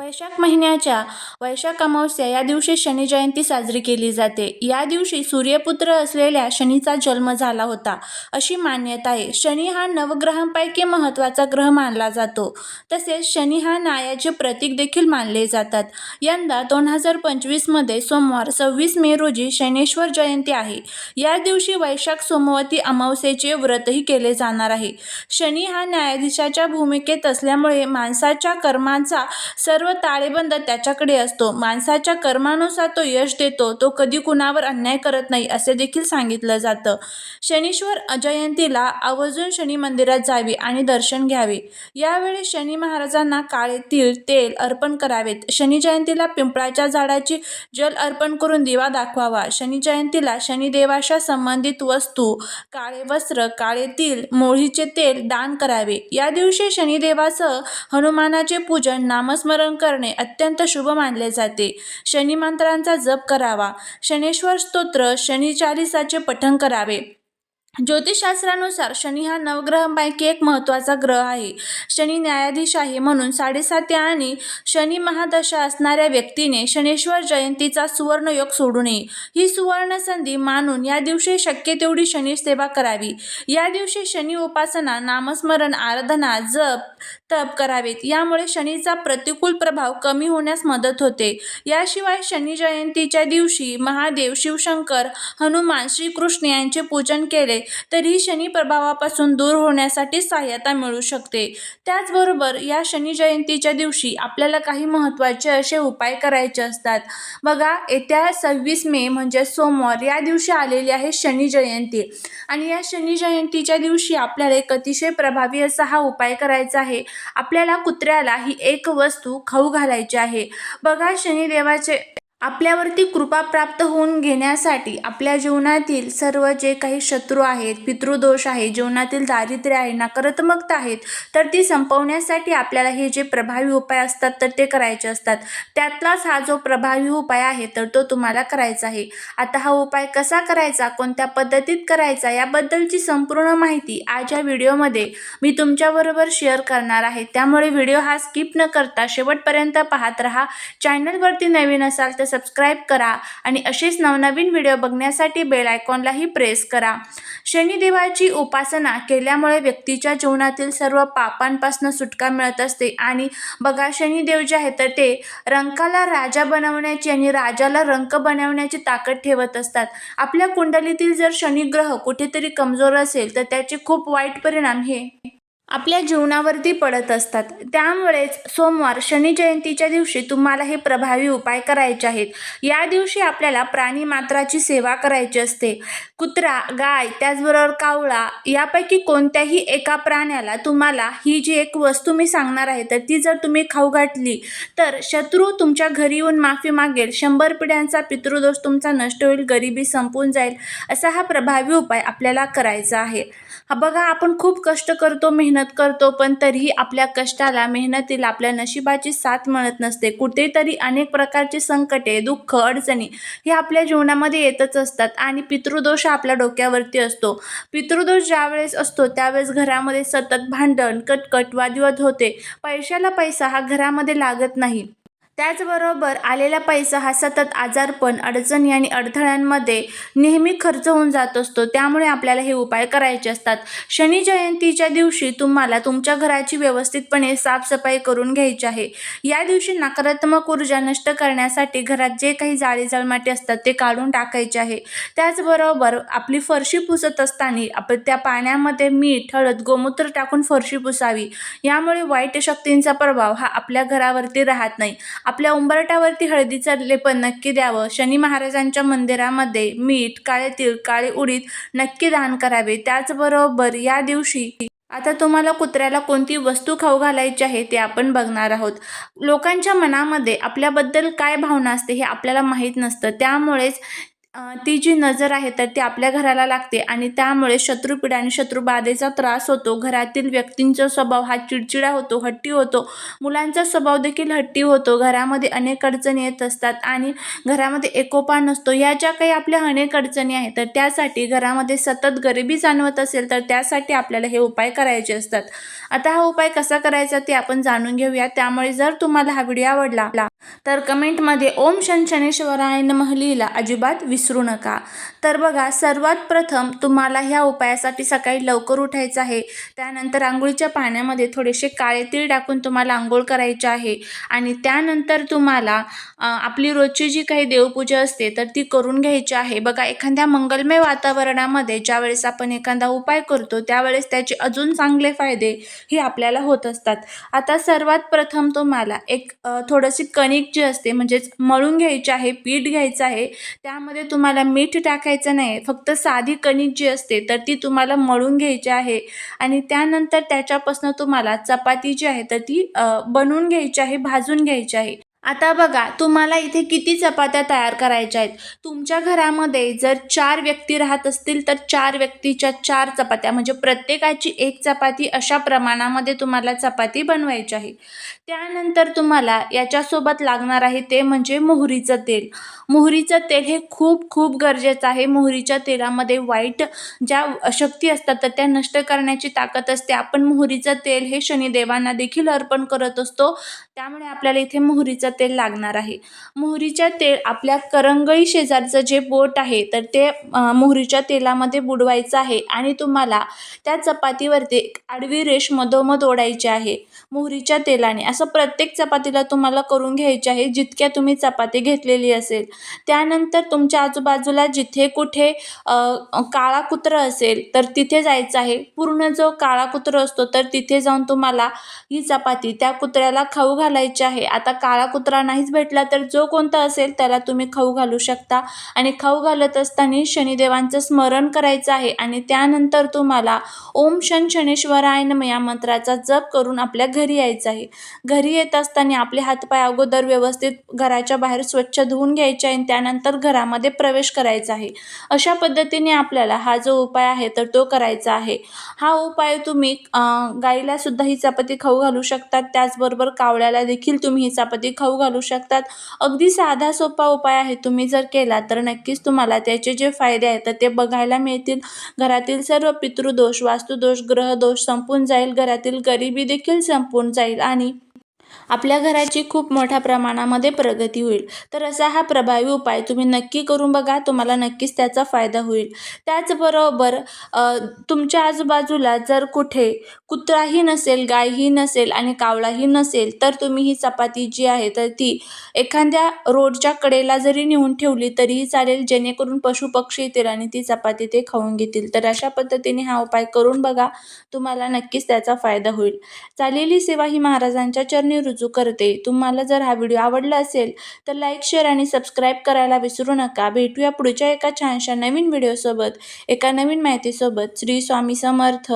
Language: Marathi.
वैशाख महिन्याच्या वैशाख अमावस्या या दिवशी शनी जयंती साजरी केली जाते. या दिवशी सूर्यपुत्र असलेल्या शनीचा जन्म झाला होता. अशी मान्यता आहे. शनी हा नवग्रहांपैकी महत्त्वाचा ग्रह मानला जातो. तसेच शनी हा न्यायाचे प्रतीक देखील मानले जातात. यंदा दोन हजार पंचवीसमध्ये सोमवार सव्वीस मे रोजी शनेश्वर जयंती आहे. या दिवशी वैशाख सोमवती अमावस्येचे व्रतही केले जाणार आहे. शनी हा न्यायाधीशाच्या भूमिकेत असल्यामुळे माणसाच्या कर्मांचा सर्व ताळेबंद त्याच्याकडे असतो. माणसाच्या कर्मानुसार तो यश देतो. तो कधी कुणावर अन्याय करत नाही असे देखील सांगितलं जातं. शनीश्वर जयंतीला आवर्जून शनी मंदिरात जावे आणि दर्शन घ्यावे. यावेळी शनी महाराजांना काळे तीळ तेल अर्पण करावेत. शनी जयंतीला पिंपळाच्या झाडाची जल अर्पण करून दिवा दाखवावा. शनी जयंतीला शनिदेवाच्या संबंधित वस्तू काळे वस्त्र काळे तीळ मोळीचे तेल दान करावे. या दिवशी शनिदेवासह हनुमानाचे पूजन नामस्मरण करणे अत्यंत शुभ मानले जाते. शनिमंत्रांचा जप करावा. शनेश्वर स्तोत्र शनी चालिसाचे पठण करावे. ज्योतिषशास्त्रानुसार शनी हा नवग्रहांपैकी एक महत्त्वाचा ग्रह आहे. शनी न्यायाधीश आहे म्हणून साडेसाती आणि शनी महादशा असणाऱ्या व्यक्तीने शनेश्वर जयंतीचा सुवर्णयोग सोडू नये. ही सुवर्ण संधी मानून या दिवशी शक्य तेवढी शनी सेवा करावी. या दिवशी शनी उपासना नामस्मरण आराधना जप तप करावेत. यामुळे शनीचा प्रतिकूल प्रभाव कमी होण्यास मदत होते. याशिवाय शनी जयंतीच्या दिवशी महादेव शिवशंकर हनुमान श्रीकृष्ण यांचे पूजन केले तरी शनी प्रभावापासून दूर होण्यासाठी सहाय्यता मिळू शकते. त्याचबरोबर या शनी जयंतीच्या दिवशी आपल्याला काही महत्त्वाचे असे उपाय करायचे असतात. बघा येत्या सव्वीस मे म्हणजे सोमवार या दिवशी आलेली आहे शनी जयंती. आणि या शनी जयंतीच्या दिवशी आपल्याला एक अतिशय प्रभावी असा हा उपाय करायचा आहे. आपल्याला कुत्र्याला ही एक वस्तू खाऊ घालायची आहे. बघा शनिदेवाचे आपल्यावरती कृपा प्राप्त होऊन घेण्यासाठी आपल्या जीवनातील सर्व जे काही शत्रू आहेत पितृदोष आहे जीवनातील दारिद्र्य आहे नकारात्मकता आहेत तर ती संपवण्यासाठी आपल्याला हे जे प्रभावी उपाय असतात तर ते करायचे असतात. त्यातलाच हा जो प्रभावी उपाय आहे तर तो तुम्हाला करायचा आहे. आता हा उपाय कसा करायचा कोणत्या पद्धतीत करायचा याबद्दलची संपूर्ण माहिती आज या व्हिडिओमध्ये मी तुमच्याबरोबर शेअर करणार आहे. त्यामुळे व्हिडिओ हा स्किप न करता शेवटपर्यंत पाहत राहा. चॅनलवरती नवीन असाल तर सबस्क्राईब करा आणि असेच नवनवीन व्हिडिओ बघण्यासाठी बेल आयकॉनलाही प्रेस करा. शनिदेवाची उपासना केल्यामुळे व्यक्तीच्या जीवनातील सर्व पापांपासून सुटका मिळत असते आणि बघा शनिदेव जे आहे तर ते रंकाला राजा बनवण्याची आणि राजाला रंक बनवण्याची ताकद ठेवत असतात. आपल्या कुंडलीतील जर शनिग्रह कुठेतरी कमजोर असेल तर त्याचे खूप वाईट परिणाम हे आपल्या जीवनावरती पडत असतात. त्यामुळेच सोमवार शनी जयंतीच्या दिवशी तुम्हाला हे प्रभावी उपाय करायचे आहेत. या दिवशी आपल्याला प्राणी मात्राची सेवा करायची असते. कुत्रा गाय त्याचबरोबर कावळा यापैकी कोणत्याही एका प्राण्याला तुम्हाला ही जी एक वस्तू मी सांगणार आहे तर ती जर तुम्ही खाऊ घातली तर शत्रू तुमच्या घरी येऊन माफी मागेल. शंभर पिढ्यांचा पितृदोष तुमचा नष्ट होईल गरिबी संपून जाईल असा हा प्रभावी उपाय आपल्याला करायचा आहे. हा बघा आपण खूप कष्ट करतो मेहनत मेहनत करतो पण तरीही आपल्या कष्टाला मेहनतीला आपल्या नशिबाची साथ मिळत नसते. कुठेतरी अनेक प्रकारचे संकटे दुःख अडचणी हे आपल्या जीवनामध्ये येतच असतात आणि पितृदोष हा आपल्या डोक्यावरती असतो. पितृदोष ज्यावेळेस असतो त्यावेळेस घरामध्ये सतत भांडण कटकट वादविवाद होते. पैशाला पैसा हा घरामध्ये लागत नाही. त्याचबरोबर आलेला पैसा हा सतत आजारपण अडचणी आणि अडथळ्यांमध्ये नेहमी खर्च होऊन जात असतो. त्यामुळे आपल्याला हे उपाय करायचे असतात. शनी जयंतीच्या दिवशी तुम्हाला तुमच्या घराची व्यवस्थितपणे साफसफाई करून घ्यायची आहे. या दिवशी नकारात्मक ऊर्जा नष्ट करण्यासाठी घरात जे काही जाळी जळमाटी असतात ते काढून टाकायचे आहे. त्याचबरोबर आपली फरशी पुसत असताना आपण त्या पाण्यामध्ये मीठ हळद गोमूत्र टाकून फरशी पुसावी. यामुळे वाईट शक्तींचा प्रभाव हा आपल्या घरावरती राहत नाही. आपल्या उंबरट्यावरती हळदीचं लेपन नक्की द्यावं. शनी महाराजांच्या मंदिरामध्ये मीठ काळे तीळ काळे उडीद नक्की दान करावे. त्याचबरोबर या दिवशी आता तुम्हाला कुत्र्याला कोणती वस्तू खाऊ घालायची आहे ते आपण बघणार आहोत. लोकांच्या मनामध्ये आपल्याबद्दल काय भावना असते हे आपल्याला माहीत नसतं. त्यामुळेच ती जी नजर आहे तर ती आपल्या घराला लागते आणि त्यामुळे शत्रुपीडा आणि शत्रुबाधेचा त्रास होतो. घरातील व्यक्तींचा स्वभाव हा चिडचिडा होतो हट्टी होतो. मुलांचा स्वभाव देखील हट्टी होतो. घरामध्ये अनेक अडचणी येत असतात आणि घरामध्ये एकोपा नसतो. या ज्या काही आपल्या अनेक अडचणी आहेत तर त्यासाठी घरामध्ये सतत गरिबी जाणवत असेल तर त्यासाठी आपल्याला हे उपाय करायचे असतात. आता हा उपाय कसा करायचा ते आपण जाणून घेऊया. त्यामुळे जर तुम्हाला हा व्हिडिओ आवडला तर कमेंटमध्ये ओम शन शनेश्वराय नमः लिहिला अजिबात विसरू नका. तर बघा सर्वात प्रथम तुम्हाला ह्या उपायासाठी सकाळी लवकर उठायचं आहे. त्यानंतर आंघोळीच्या पाण्यामध्ये थोडेसे काळे तीळ टाकून तुम्हाला आंघोळ करायचे आहे. आणि त्यानंतर तुम्हाला आपली रोजची जी काही देवपूजा असते तर ती करून घ्यायची आहे. बघा एखाद्या मंगलमय वातावरणामध्ये ज्यावेळेस आपण एखादा उपाय करतो त्यावेळेस त्याचे अजून चांगले फायदे हे आपल्याला होत असतात. आता सर्वात प्रथम तुम्हाला एक थोडंशी थोडीशी कणिक जी असते म्हणजेच मळून घ्यायची आहे पीठ घ्यायचं आहे त्यामध्ये तुम्हाला मीठ टाकायचं नाही फक्त साधी कणिक जी असते तर ती तुम्हाला मळून घ्यायची आहे. आणि त्यानंतर त्याच्यापासून तुम्हाला चपाती जी आहे तर ती बनवून घ्यायची आहे भाजून घ्यायची आहे. आता बघा तुम्हाला इथे किती चपात्या तयार करायच्या आहेत. तुमच्या घरामध्ये जर चार व्यक्ती राहत असतील तर चार व्यक्तीच्या चार चपात्या म्हणजे प्रत्येकाची एक चपाती अशा प्रमाणामध्ये तुम्हाला चपाती बनवायची आहे. त्यानंतर तुम्हाला याच्यासोबत लागणार आहे ते म्हणजे मोहरीचं तेल. मोहरीचं तेल हे खूप खूप गरजेचं आहे. मोहरीच्या तेलामध्ये वाईट ज्या शक्ती असतात तर त्या नष्ट करण्याची ताकद असते. आपण मोहरीचं तेल हे शनिदेवांना देखील अर्पण करत असतो. त्यामुळे आपल्याला इथे मोहरीचं तेल लागणार आहे. मोहरीच्या तेल आपल्या करंगळी शेजारचं जे बोट आहे तर ते मोहरीच्या तेलामध्ये बुडवायचं आहे आणि तुम्हाला त्या चपातीवरती एक आडवी रेष मधोमध ओढायची आहे मोहरीच्या तेलाने. असं प्रत्येक चपातीला तुम्हाला करून घ्यायचे आहे जितक्या तुम्ही चपाती घेतलेली असेल. त्यानंतर तुमच्या आजूबाजूला जिथे कुठे काळा कुत्रा असेल तर तिथे जायचं आहे. पूर्ण जो काळा कुत्रा असतो तर तिथे जाऊन तुम्हाला ही चपाती त्या कुत्र्याला खाऊ घालायची आहे. आता काळा कुत्रा नाहीच भेटला तर जो कोणता असेल त्याला तुम्ही खाऊ घालू शकता. आणि खाऊ घालत असताना शनिदेवांचं स्मरण करायचं आहे. आणि त्यानंतर तुम्हाला ओम शन शनेश्वराय नम या मंत्राचा जप करून आपल्या घरी यायचं आहे. घरी येत असताना आपले हातपाय अगोदर व्यवस्थित घराच्या बाहेर स्वच्छ धुवून घ्यायचे आणि त्यानंतर घरामध्ये प्रवेश करायचा आहे. अशा पद्धतीने आपल्याला हा जो उपाय आहे तर तो करायचा आहे. हा उपाय तुम्ही गाईला सुद्धा ही चपाती खाऊ घालू शकतात. त्याचबरोबर कावळ्याला देखील तुम्ही ही चपाती खाऊ घालू शकतात. अगदी साधा सोपा उपाय आहे. तुम्ही जर केला तर नक्कीच तुम्हाला त्याचे जे फायदे आहेत तर ते बघायला मिळतील. घरातील सर्व पितृदोष वास्तुदोष ग्रहदोष संपून जाईल. घरातील गरिबी देखील संपून जाईल आणि आपल्या घराची खूप मोठ्या प्रमाणामध्ये प्रगती होईल. तर असा हा प्रभावी उपाय तुम्ही नक्की करून बघा तुम्हाला नक्कीच त्याचा फायदा होईल. त्याचबरोबर तुमच्या आजूबाजूला जर कुठे कुत्राही नसेल गायही नसेल आणि कावळाही नसेल तर तुम्ही ही चपाती जी आहे तर ती एखाद्या रोडच्या कडेला जरी नेऊन ठेवली तरीही चालेल. जेणेकरून पशुपक्षी येतील आणि ती चपाती ते खाऊन घेतील. तर अशा पद्धतीने हा उपाय करून बघा तुम्हाला नक्कीच त्याचा फायदा होईल. चालेली सेवा ही महाराजांच्या चरणी रुजू करते. तुम्हाला जर हा व्हिडिओ आवडला असेल तर लाईक शेअर आणि सबस्क्राईब करायला विसरू नका. भेटूया पुढच्या एका छानशा नवीन व्हिडिओसोबत एका नवीन माहितीसोबत. श्री स्वामी समर्थ.